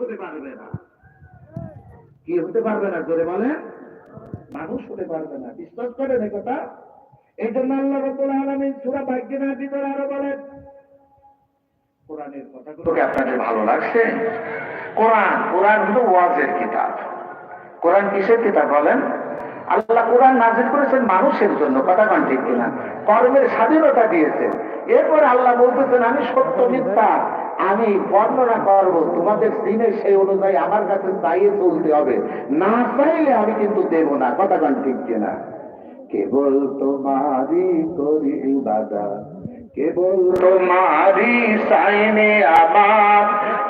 হতে পারবে না। কি হতে পারবে না, জোরে বলে মানুষ হতে পারবে না। বিশ্বাস কথা? এই জন্য আল্লাহ ভিতরে আরও বলেন, কোরআনের আপনাদের ভালো লাগছে? কোরআন কোরআন হলো ওয়াজের কিতাব। কোরআন কিসের কিতাব বলেন? আল্লাহ কোরআন নাজিল করেছেন মানুষের জন্য, কথা কন ঠিক কিনা? কর্মের স্বাধীনতা দিয়েছেন। এরপর আল্লাহ বলতেছেন, আমি সত্য মিথ্যা আমি বর্ণনা করব, তোমাদের দিনের সেই অনুযায়ী আমার কাছে চাইয়ে চলতে হবে। না চাইলে আমি কিন্তু দেব না, কথা কন ঠিক কিনা? কেবল তোমারই করি ইবাদত, কেবল তোমারই সাইনে আমার,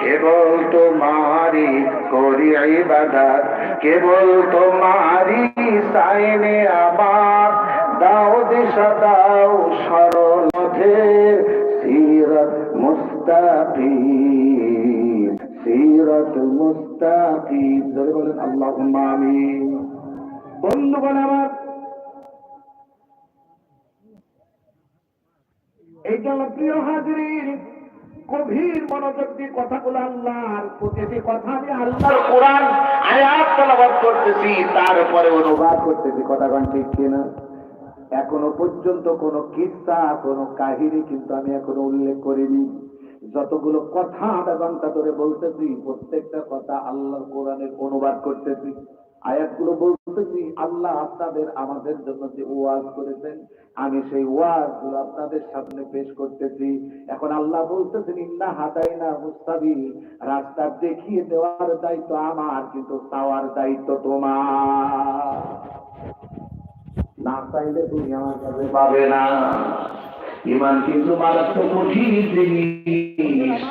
কেবল তোমারই করি ইবাদত, কেবল তোমারই সাইনে আমার। দাও দিশা দাও সরল সিরত তারপরে অনুবাদ করতেছি। ঠিক কিনা? এখনও পর্যন্ত কোনো কিস্তা কোনো কাহিনী কিন্তু আমি এখনও উল্লেখ করিনি। যতগুলো কথা আধা ঘণ্টা ধরে বলতেছি, প্রত্যেকটা কথা আল্লাহর কোরআনের অনুবাদ করতেছি। আয়াতগুলো বলতেছি, আল্লাহ আপনাদের, আমাদের জন্য যে ওয়াজ করেছেন, আমি সেই ওয়াজগুলো আপনাদের সামনে পেশ করতেছি। এখন আল্লাহ বলতেছেন, ইন্না হাতাই না মুস্তাবি রাস্তা দেখিয়ে দেওয়ার দায়িত্ব আমার, কিন্তু চাওয়ার দায়িত্ব তোমার। না চাইলে তুমি আমার কাছে পাবে না। ইমান কিন্তু মারাত্মক কঠিন জিনিস।